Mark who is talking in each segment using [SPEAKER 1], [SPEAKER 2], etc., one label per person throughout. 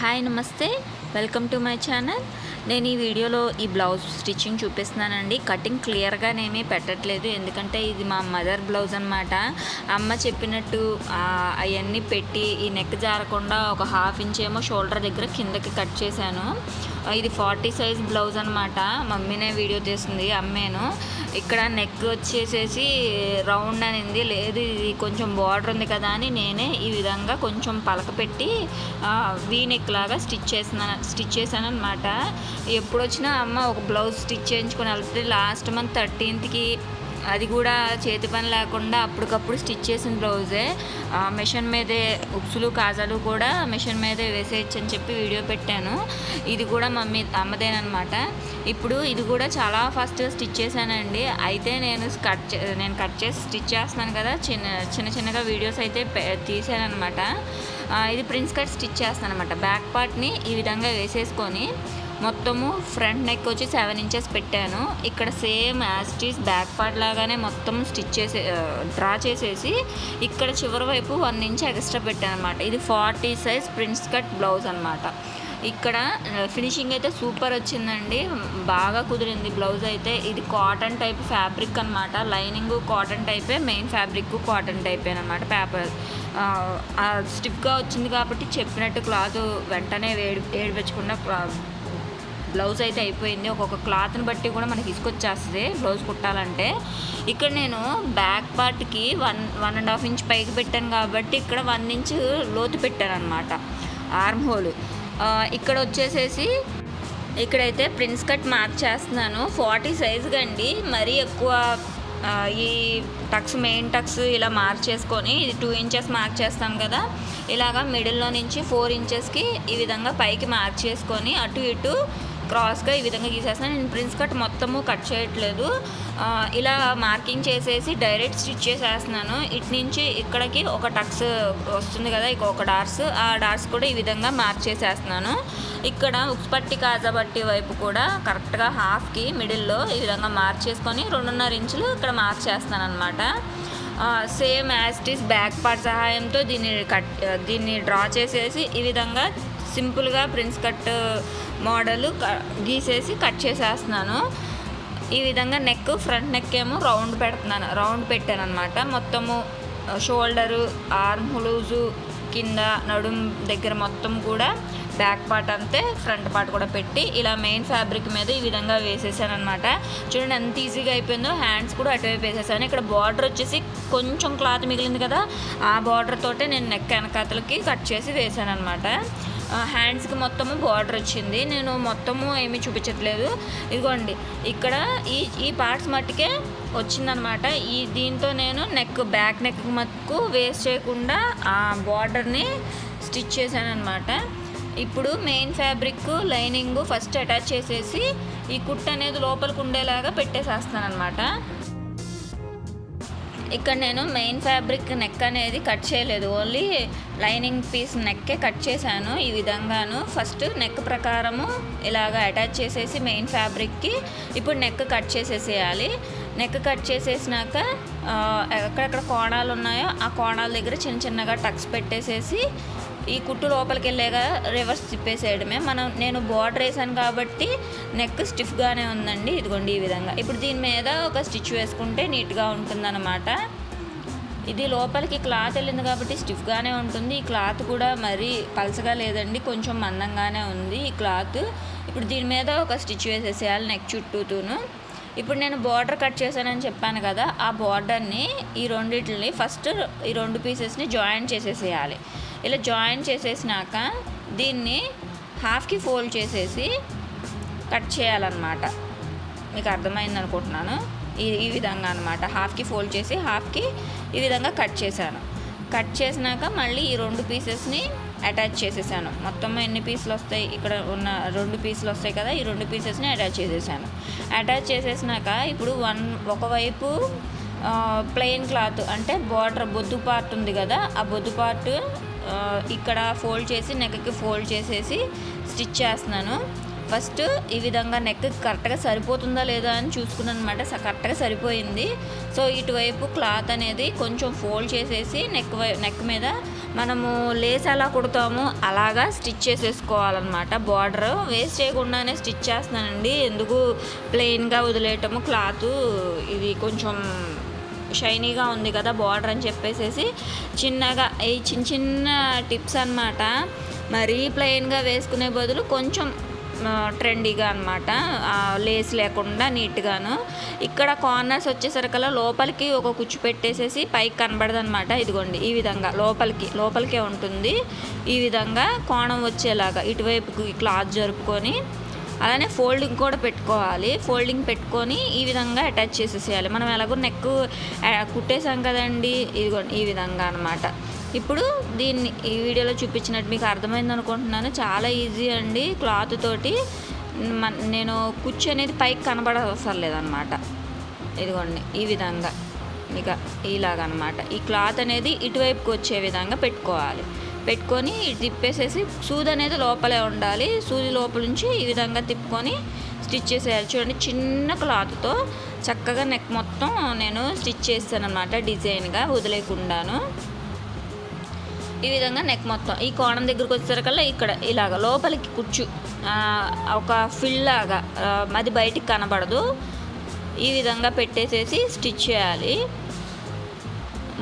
[SPEAKER 1] Hi నమస్తే. Welcome to my channel. నేను ఈ వీడియోలో ఈ బ్లౌజ్ స్టిచ్చింగ్ చూపిస్తున్నానండి. కటింగ్ క్లియర్గానేమీ పెట్టట్లేదు. ఎందుకంటే ఇది మా మదర్ బ్లౌజ్ అనమాట అమ్మ చెప్పినట్టు అవన్నీ పెట్టి ఈ నెక్ జారకుండా ఒక హాఫ్ ఇంచ్ ఏమో షోల్డర్ దగ్గర కిందకి కట్ చేశాను. ఇది ఫార్టీ సైజ్ బ్లౌజ్ అనమాట మమ్మీనే వీడియో చేసింది అమ్మేను. ఇక్కడ నెక్ వచ్చేసేసి రౌండ్ అనింది. లేదు ఇది కొంచెం బార్డర్ ఉంది కదా అని నేనే ఈ విధంగా కొంచెం పలక పెట్టి వీ నెక్ లాగా స్టిచ్ చేసిన స్టిచ్ చేశాను అనమాట ఎప్పుడు వచ్చినా అమ్మ ఒక బ్లౌజ్ స్టిచ్ చేయించుకొని వెళ్తే లాస్ట్ మంత్ థర్టీన్త్కి అది కూడా చేతి పని లేకుండా అప్పటికప్పుడు స్టిచ్ చేసిన బ్లౌజే మిషన్ మీదే ఉప్సులు కాజాలు కూడా మిషన్ మీదే వేసేయచ్చు అని చెప్పి వీడియో పెట్టాను. ఇది కూడా మమ్మీ అమ్మదేనమాట ఇప్పుడు ఇది కూడా చాలా ఫస్ట్ స్టిచ్ చేశానండి. అయితే నేను కట్ చే- నేను కట్ చేసి స్టిచ్ చేస్తున్నాను కదా చిన్న చిన్న చిన్నగా వీడియోస్ అయితే తీసానమాట ఇది ప్రిన్స్ కట్ స్టిచ్ చేస్తాను అనమాట బ్యాక్ పార్ట్ని ఈ విధంగా వేసేసుకొని మొత్తము ఫ్రంట్ నెక్ వచ్చి సెవెన్ ఇంచెస్ పెట్టాను. ఇక్కడ సేమ్ యాస్టీస్ బ్యాక్ పార్ట్ లాగానే మొత్తం స్టిచ్ చేసే డ్రా చేసేసి ఇక్కడ చివరి వైపు వన్ ఇంచ్ ఎక్స్ట్రా పెట్టాను అనమాట ఇది forty size prints cut blouse అనమాట ఇక్కడ ఫినిషింగ్ అయితే సూపర్ వచ్చిందండి. బాగా కుదిరింది బ్లౌజ్ అయితే. ఇది కాటన్ టైప్ ఫ్యాబ్రిక్ అనమాట లైనింగ్ కాటన్ టైపే మెయిన్ ఫ్యాబ్రిక్ కాటన్ టైపే అనమాట పేపర్ స్టిఫ్గా వచ్చింది కాబట్టి చెప్పినట్టు క్లాత్ వెంటనే వేడి ఏడిపించకుండా బ్లౌజ్ అయితే అయిపోయింది. ఒక్కొక్క క్లాత్ని బట్టి కూడా మనకి ఇసుకొచ్చేస్తుంది. బ్లౌజ్ కుట్టాలంటే ఇక్కడ నేను బ్యాక్ పార్ట్కి one one and half inch పైకి పెట్టాను కాబట్టి ఇక్కడ వన్ ఇంచ్ లోతు పెట్టాను అనమాట ఆర్మ్ హోల్. ఇక్కడ వచ్చేసేసి ఇక్కడైతే ప్రిన్స్ కట్ మార్క్ చేస్తున్నాను. ఫార్టీ సైజుగా అండి మరీ ఎక్కువ ఈ టక్స్ మెయిన్ టక్స్ ఇలా మార్క్ చేసుకొని ఇది టూ ఇంచెస్ మార్క్ చేస్తాం కదా. ఇలాగా మిడిల్లో నుంచి ఫోర్ ఇంచెస్కి ఈ విధంగా పైకి మార్క్ చేసుకొని అటు ఇటు క్రాస్గా ఈ విధంగా గీసేస్తాను నేను ప్రిన్స్ కట్ మొత్తము కట్ చేయట్లేదు. ఇలా మార్కింగ్ చేసేసి డైరెక్ట్ స్టిచ్ చేసేస్తున్నాను. ఇటు నుంచి ఇక్కడికి ఒక టక్స్ వస్తుంది కదా ఇక ఒక డార్స్. ఆ డార్స్ కూడా ఈ విధంగా మార్క్ చేసేస్తున్నాను. ఇక్కడ ఉక్స్పట్టి కాజా పట్టి వైపు కూడా కరెక్ట్గా హాఫ్కి మిడిల్లో ఈ విధంగా మార్క్ చేసుకొని రెండున్నర ఇంచులు ఇక్కడ మార్క్ చేస్తాను అనమాట సేమ్ యాస్టిస్ బ్యాక్ పార్ట్ సహాయంతో దీన్ని కట్ దీన్ని డ్రా చేసేసి ఈ విధంగా సింపుల్గా ప్రిన్స్ కట్ మోడల్ గీసేసి కట్ చేసేస్తున్నాను. ఈ విధంగా నెక్ ఫ్రంట్ నెక్ ఏమో రౌండ్ పెడుతున్నాను. రౌండ్ పెట్టాను అనమాట మొత్తము షోల్డరు ఆర్మ్ హులూజు కింద నడుం దగ్గర మొత్తం కూడా బ్యాక్ పార్ట్ అంతే ఫ్రంట్ పార్ట్ కూడా పెట్టి ఇలా మెయిన్ ఫ్యాబ్రిక్ మీద ఈ విధంగా వేసేసాను అనమాట చూడండి ఎంత ఈజీగా అయిపోయిందో. హ్యాండ్స్ కూడా అటువైపు వేసేసాను. ఇక్కడ బార్డర్ వచ్చేసి కొంచెం క్లాత్ మిగిలింది కదా ఆ బార్డర్ తోటే నేను నెక్ వెనకాతలకి కట్ చేసి వేసాను అనమాట హ్యాండ్స్కి మొత్తము బార్డర్ వచ్చింది. నేను మొత్తము ఏమీ చూపించట్లేదు. ఇదిగోండి ఇక్కడ ఈ ఈ పార్ట్స్ మట్టుకే వచ్చిందనమాట. ఈ దీంతో నేను నెక్ బ్యాక్ నెక్ మట్టుకు వేస్ట్ చేయకుండా ఆ బార్డర్ని స్టిచ్ చేశాను అనమాట ఇప్పుడు main fabric lining first attach చేసేసి ఈ కుట్ అనేది లోపలికి ఉండేలాగా పెట్టేసేస్తాను అనమాట ఇక్కడ నేను మెయిన్ ఫ్యాబ్రిక్ నెక్ అనేది కట్ చేయలేదు. ఓన్లీ లైనింగ్ పీస్ నెక్కే కట్ చేశాను ఈ విధంగాను. ఫస్ట్ నెక్ ప్రకారము ఇలాగ అటాచ్ చేసేసి మెయిన్ ఫ్యాబ్రిక్కి ఇప్పుడు నెక్ కట్ చేసేసేయాలి. నెక్ కట్ చేసేసినాక ఎక్కడెక్కడ కోణాలు ఉన్నాయో ఆ కోణాల దగ్గర చిన్న చిన్నగా టక్స్ పెట్టేసేసి ఈ కుట్టు లోపలికి వెళ్ళేగా రివర్స్ తిప్పేసేయడమే. మనం నేను బార్డర్ వేసాను కాబట్టి నెక్ స్టిఫ్గానే ఉందండి. ఇదిగోండి ఈ విధంగా. ఇప్పుడు దీని మీద ఒక స్టిచ్ వేసుకుంటే నీట్గా ఉంటుందన్నమాట. ఇది లోపలికి క్లాత్ వెళ్ళింది కాబట్టి స్టిఫ్గానే ఉంటుంది. ఈ క్లాత్ కూడా మరీ పలసగా లేదండి. కొంచెం మందంగానే ఉంది ఈ క్లాత్ ఇప్పుడు దీని మీద ఒక స్టిచ్ వేసేసేయాలి నెక్ చుట్టూతూను. ఇప్పుడు నేను బార్డర్ కట్ చేశానని చెప్పాను కదా ఆ బార్డర్ని ఈ రెండింటిని ఫస్ట్ ఈ రెండు పీసెస్ని జాయిన్ చేసేసేయాలి. ఇలా జాయిన్ చేసేసినాక దీన్ని హాఫ్కి ఫోల్డ్ చేసేసి కట్ చేయాలన్నమాట. మీకు అర్థమైంది అనుకుంటున్నాను? ఈ ఈ విధంగా అనమాట హాఫ్కి ఫోల్డ్ చేసి హాఫ్కి ఈ విధంగా కట్ చేశాను. కట్ చేసినాక మళ్ళీ ఈ రెండు పీసెస్ని అటాచ్ చేసేసాను. మొత్తం ఎన్ని పీసులు వస్తాయి? ఇక్కడ ఉన్న రెండు పీసులు వస్తాయి కదా ఈ రెండు పీసెస్ని అటాచ్ చేసేసాను. అటాచ్ చేసేసినాక ఇప్పుడు వన్ ఒకవైపు ప్లెయిన్ క్లాత్ అంటే బార్డర్ బొద్దు పార్ట్ ఉంది కదా ఆ బొద్దు పార్ట్ ఇక్కడ ఫోల్డ్ చేసి నెక్కి ఫోల్డ్ చేసేసి స్టిచ్ చేస్తున్నాను. ఫస్ట్ ఈ విధంగా నెక్ కరెక్ట్గా సరిపోతుందా లేదా అని చూసుకున్నాను అనమాట కరెక్ట్గా సరిపోయింది. సో ఇటువైపు క్లాత్ అనేది కొంచెం ఫోల్డ్ చేసేసి నెక్ నెక్ మీద మనము లేస్ ఎలా కుడతామో అలాగా స్టిచ్ చేసేసుకోవాలన్నమాట. బార్డర్ వేస్ట్ చేయకుండానే స్టిచ్ చేస్తున్నానండి. ఎందుకు ప్లెయిన్గా వదిలేయటము? క్లాత్ ఇది కొంచెం షైనీగా ఉంది కదా బార్డర్ అని చెప్పేసేసి చిన్నగా ఈ చిన్న చిన్న టిప్స్ అనమాట మరీ ప్లెయిన్గా వేసుకునే బదులు కొంచెం ట్రెండీగా అనమాట లేస్ లేకుండా నీట్గాను. ఇక్కడ కార్నర్స్ వచ్చేసరికల్లా లోపలికి ఒక కుచ్చు పెట్టేసేసి పైకి కనబడదు అనమాట ఇదిగోండి ఈ విధంగా లోపలికి లోపలికే ఉంటుంది. ఈ విధంగా కోణం వచ్చేలాగా ఇటువైపుకి క్లాత్ జరుపుకొని అలానే ఫోల్డింగ్ కూడా పెట్టుకోవాలి. ఫోల్డింగ్ పెట్టుకొని ఈ విధంగా అటాచ్ చేసేసేయాలి. మనం ఎలాగో నెక్ కుట్టేసాం కదండి. ఇదిగోండి ఈ విధంగా అనమాట ఇప్పుడు దీన్ని ఈ వీడియోలో చూపించినట్టు మీకు అర్థమైంది అనుకుంటున్నాను. చాలా ఈజీ అండి క్లాత్ తోటి. నేను కుచ్చు అనేది పైకి కనబడవసరం లేదనమాట. ఇదిగోండి ఈ విధంగా. ఇక ఇలాగనమాట. ఈ క్లాత్ అనేది ఇటువైపుకి వచ్చే విధంగా పెట్టుకోవాలి. పెట్టుకొని తిప్పేసేసి సూది అనేది లోపలే ఉండాలి. సూది లోపల నుంచి ఈ విధంగా తిప్పుకొని స్టిచ్ చేసేయాలి. చూడండి చిన్న క్లాత్తో చక్కగా నెక్ మొత్తం నేను స్టిచ్ చేస్తాను అనమాట డిజైన్గా వదిలేకుండాను. ఈ విధంగా నెక్ మొత్తం. ఈ కోణం దగ్గరికి వచ్చేసరికల్లా ఇక్కడ ఇలాగ లోపలికి కూర్చు. ఒక ఫిల్ లాగా అది బయటికి కనబడదు. ఈ విధంగా పెట్టేసేసి స్టిచ్ చేయాలి.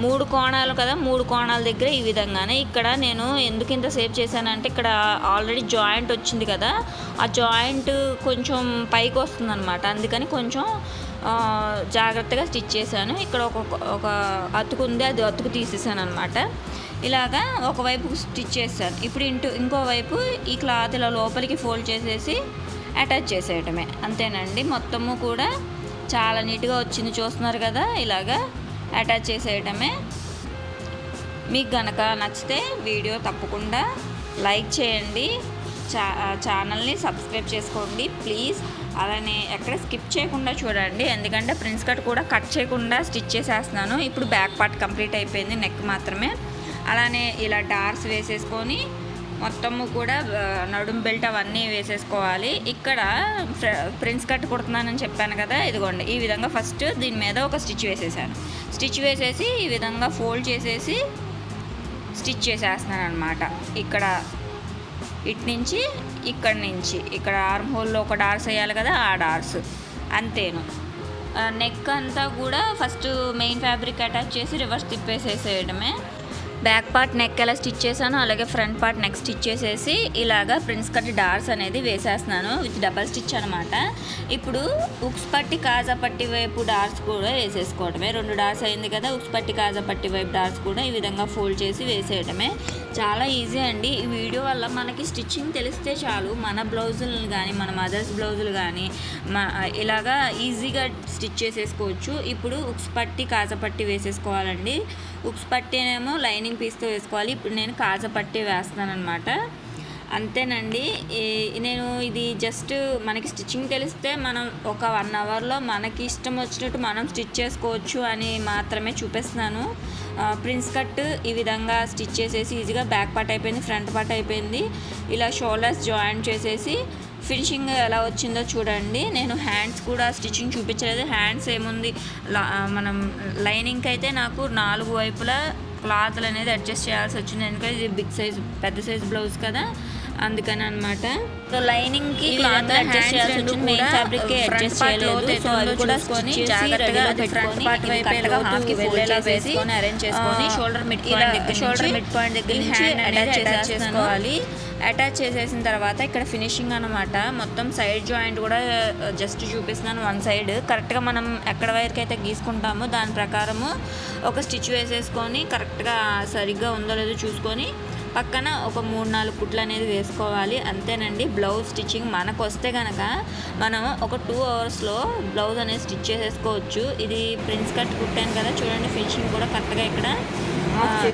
[SPEAKER 1] మూడు కోణాలు కదా మూడు కోణాల దగ్గర ఈ విధంగానే. ఇక్కడ నేను ఎందుకు ఇంత సేవ్ చేశానంటే ఇక్కడ ఆల్రెడీ జాయింట్ వచ్చింది కదా. ఆ జాయింట్ కొంచెం పైకి వస్తుంది అనమాట అందుకని కొంచెం జాగ్రత్తగా స్టిచ్ చేశాను. ఇక్కడ ఒక ఒక అతుకు ఉంది అది అతుకు తీసేసాను అనమాట ఇలాగా ఒకవైపు స్టిచ్ చేశాను ఇప్పుడు ఇంటూ ఇంకోవైపు ఈ క్లాత్ ఇలా లోపలికి ఫోల్డ్ చేసేసి అటాచ్ చేసేయటమే. అంతేనండి. మొత్తము కూడా చాలా నీట్గా వచ్చింది చూస్తున్నారు కదా ఇలాగా అటాచ్ చేసేయటమే. మీకు గనక నచ్చితే వీడియో తప్పకుండా లైక్ చేయండి. చా ఛానల్ని సబ్స్క్రైబ్ చేసుకోండి ప్లీజ్. అలానే ఎక్కడ స్కిప్ చేయకుండా చూడండి. ఎందుకంటే ప్రిన్స్ కట్ కూడా కట్ చేయకుండా స్టిచ్ చేసేస్తున్నాను. ఇప్పుడు బ్యాక్ పార్ట్ కంప్లీట్ అయిపోయింది నెక్ మాత్రమే. అలానే ఇలా డార్స్ వేసేసుకొని మొత్తము కూడా నడుం బెల్ట్ అవన్నీ వేసేసుకోవాలి. ఇక్కడ ప్రిన్స్ కట్ కుడుతున్నానని చెప్పాను కదా ఇదిగోండి. ఈ విధంగా ఫస్ట్ దీని మీద ఒక స్టిచ్ వేసేసాను. స్టిచ్ వేసేసి ఈ విధంగా ఫోల్డ్ చేసేసి స్టిచ్ చేసేస్తున్నాను అనమాట ఇక్కడ ఇటు నుంచి ఇక్కడ నుంచి. ఇక్కడ ఆర్మ్ హోల్లో ఒక డార్స్ వేయాలి కదా ఆ డార్స్. అంతేను. నెక్ అంతా కూడా ఫస్ట్ మెయిన్ ఫ్యాబ్రిక్ అటాచ్ చేసి రివర్స్ తిప్పేసేసేయడమే. బ్యాక్ పార్ట్ నెక్ ఎలా స్టిచ్ చేశాను అలాగే ఫ్రంట్ పార్ట్ నెక్ స్టిచ్ చేసేసి ఇలాగా ప్రిన్స్ కట్ డార్స్ అనేది వేసేస్తున్నాను విత్ డబల్ స్టిచ్ అనమాట ఇప్పుడు ఉక్స్ పట్టి కాజా పట్టి వైపు డార్స్ కూడా వేసేసుకోవడమే. రెండు డార్స్ అయింది కదా ఉక్స్ పట్టి కాజా పట్టి వైపు డార్స్ కూడా ఈ విధంగా ఫోల్డ్ చేసి వేసేయడమే. చాలా ఈజీ అండి. ఈ వీడియో వల్ల మనకి స్టిచ్చింగ్ తెలిస్తే చాలు. మన బ్లౌజులను కానీ మన మదర్స్ బ్లౌజులు కానీ మా ఇలాగా ఈజీగా స్టిచ్ చేసేసుకోవచ్చు. ఇప్పుడు ఉక్స్ పట్టి కాజా పట్టి వేసేసుకోవాలండి. ఉక్స్ పట్టినేమో లైనింగ్ పీస్తో వేసుకోవాలి. ఇప్పుడు నేను కాజా పట్టి వేస్తాను అనమాట అంతేనండి నేను ఇది జస్ట్ మనకి స్టిచ్చింగ్ తెలిస్తే మనం ఒక వన్ అవర్లో మనకి ఇష్టం వచ్చినట్టు మనం స్టిచ్ చేసుకోవచ్చు అని మాత్రమే చూపిస్తున్నాను. ప్రిన్స్ కట్ ఈ విధంగా స్టిచ్ చేసేసి ఈజీగా బ్యాక్ పార్ట్ అయిపోయింది ఫ్రంట్ పార్ట్ అయిపోయింది. ఇలా షోల్డర్స్ జాయింట్ చేసేసి ఫినిషింగ్ ఎలా వచ్చిందో చూడండి. నేను హ్యాండ్స్ కూడా స్టిచ్చింగ్ చూపించలేదు. హ్యాండ్స్ ఏముంది? మనం లైనింగ్కి అయితే నాకు నాలుగు వైపులా క్లాత్లు అనేది అడ్జస్ట్ చేయాల్సి వచ్చింది. ఎందుకంటే ఇది బిగ్ సైజ్ పెద్ద సైజ్ బ్లౌజ్ కదా. అందుకని అనమాట సో లైనింగ్కి క్లాత్ అడ్జస్ట్ చేయాల్సి వచ్చింది. మెయిన్ ఫ్యాబ్రిక్కి అడ్జస్ట్ చేయలేదు. సో అవి కూడా కొని జాగ్రత్తగా పెట్టుకొని ఫ్రంట్ వైపు హాఫ్కి ఫోల్డ్ వేసుకొని అరేంజ్ చేసుకొని షోల్డర్ మిడ్ పాయింట్ దగ్గర షోల్డర్ మిడ్ పాయింట్ దగ్గర హ్యాండ్ అటాచ్ చేసుకోవాలి. అటాచ్ చేసేసిన తర్వాత ఇక్కడ ఫినిషింగ్ అనమాట మొత్తం సైడ్ జాయింట్ కూడా జస్ట్ చూపిస్తున్నాను వన్ సైడ్. కరెక్ట్గా మనం ఎక్కడ వైర్కి అయితే గీసుకుంటామో దాని ప్రకారము ఒక స్టిచ్ వేసేసుకొని కరెక్ట్గా సరిగ్గా ఉందో లేదో చూసుకొని పక్కన ఒక మూడు నాలుగు కుట్లు అనేది వేసుకోవాలి. అంతేనండి. బ్లౌజ్ స్టిచ్చింగ్ మనకు వస్తే కనుక మనం ఒక టూ అవర్స్లో బ్లౌజ్ అనేది స్టిచ్ చేసేసుకోవచ్చు. ఇది ప్రిన్స్ కట్ కుట్టాను కదా చూడండి ఫినిషింగ్ కూడా కరెక్ట్గా ఇక్కడ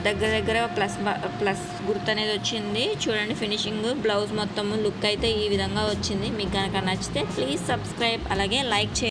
[SPEAKER 1] దగ్గర దగ్గర ప్లస్ ప్లస్ గుర్తు అనేది వచ్చింది. చూడండి ఫినిషింగ్ బ్లౌజ్ మొత్తము లుక్ అయితే ఈ విధంగా వచ్చింది. మీకు కనుక నచ్చితే ప్లీజ్ సబ్స్క్రైబ్ అలాగే లైక్ చేయండి.